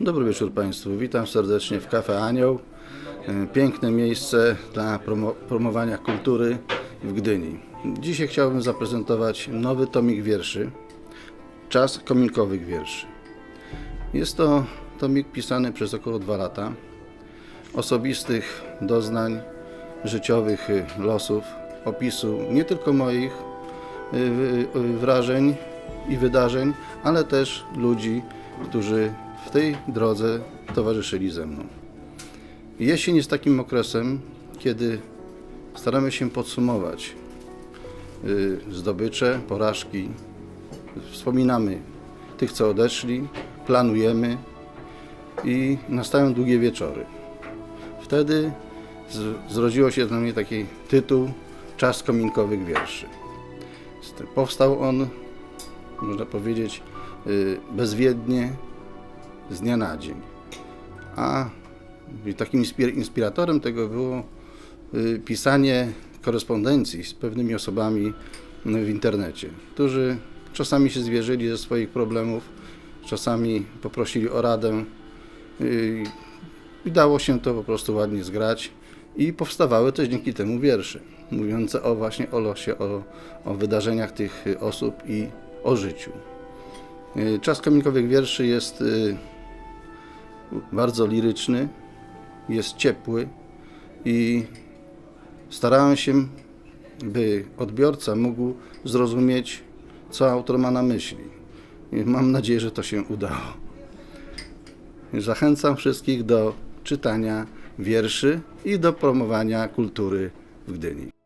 Dobry wieczór Państwu. Witam serdecznie w Cafe Anioł. E, Piękne miejsce dla promo- promowania kultury w Gdyni. Dzisiaj chciałbym zaprezentować nowy tomik wierszy. Czas kominkowych wierszy. Jest to tomik pisany przez około dwa lata. Osobistych doznań, życiowych y, losów, opisu nie tylko moich wrażeń i wydarzeń, ale też ludzi, którzy w tej drodze towarzyszyli ze mną. Jesień jest takim okresem, kiedy staramy się podsumować y, zdobycze, porażki. Wspominamy tych, co odeszli, planujemy i nastają długie wieczory. Wtedy zrodziło się dla mnie taki tytuł Czas kominkowych wierszy. Powstał on, można powiedzieć, y, bezwiednie, z dnia na dzień. A takim inspir- inspiratorem tego było y, pisanie korespondencji z pewnymi osobami w internecie, którzy czasami się zwierzyli ze swoich problemów, czasami poprosili o radę y, i dało się to po prostu ładnie zgrać i powstawały też dzięki temu wiersze mówiące o właśnie o losie, o, o wydarzeniach tych osób i o życiu. Y, Czas kominkowych wierszy jest y, bardzo liryczny, jest ciepły i starałem się, by odbiorca mógł zrozumieć, co autor ma na myśli. Mam nadzieję, że to się udało. Zachęcam wszystkich do czytania wierszy i do promowania kultury w Gdyni.